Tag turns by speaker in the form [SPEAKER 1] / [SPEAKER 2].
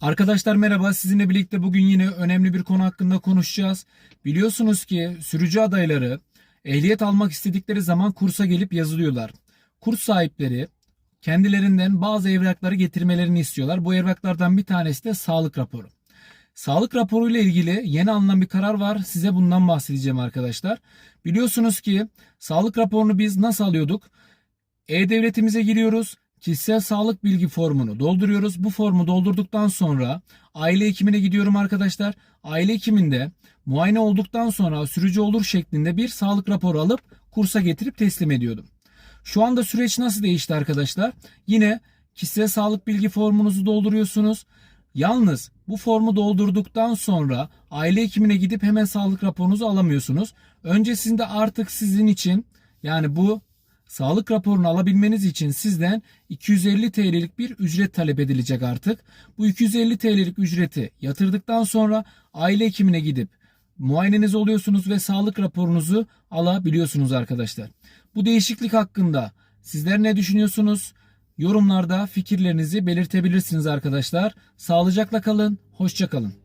[SPEAKER 1] Arkadaşlar merhaba. Sizinle birlikte bugün yine önemli bir konu hakkında konuşacağız. Biliyorsunuz ki sürücü adayları ehliyet almak istedikleri zaman kursa gelip yazılıyorlar. Kurs sahipleri kendilerinden bazı evrakları getirmelerini istiyorlar. Bu evraklardan bir tanesi de sağlık raporu. Sağlık raporu ile ilgili yeni alınan bir karar var. Size bundan bahsedeceğim arkadaşlar. Biliyorsunuz ki sağlık raporunu biz nasıl alıyorduk? E-Devletimize giriyoruz. Kişisel sağlık bilgi formunu dolduruyoruz. Bu formu doldurduktan sonra aile hekimine gidiyorum arkadaşlar. Aile hekiminde muayene olduktan sonra sürücü olur şeklinde bir sağlık raporu alıp kursa getirip teslim ediyordum. Şu anda süreç nasıl değişti arkadaşlar? Yine kişisel sağlık bilgi formunuzu dolduruyorsunuz. Yalnız bu formu doldurduktan sonra aile hekimine gidip hemen sağlık raporunuzu alamıyorsunuz. Öncesinde artık sizin için yani bu Sağlık raporunu alabilmeniz için sizden 250 TL'lik bir ücret talep edilecek artık. Bu 250 TL'lik ücreti yatırdıktan sonra aile hekimine gidip muayeneniz oluyorsunuz ve sağlık raporunuzu alabiliyorsunuz arkadaşlar. Bu değişiklik hakkında sizler ne düşünüyorsunuz? Yorumlarda fikirlerinizi belirtebilirsiniz arkadaşlar. Sağlıcakla kalın, hoşça kalın.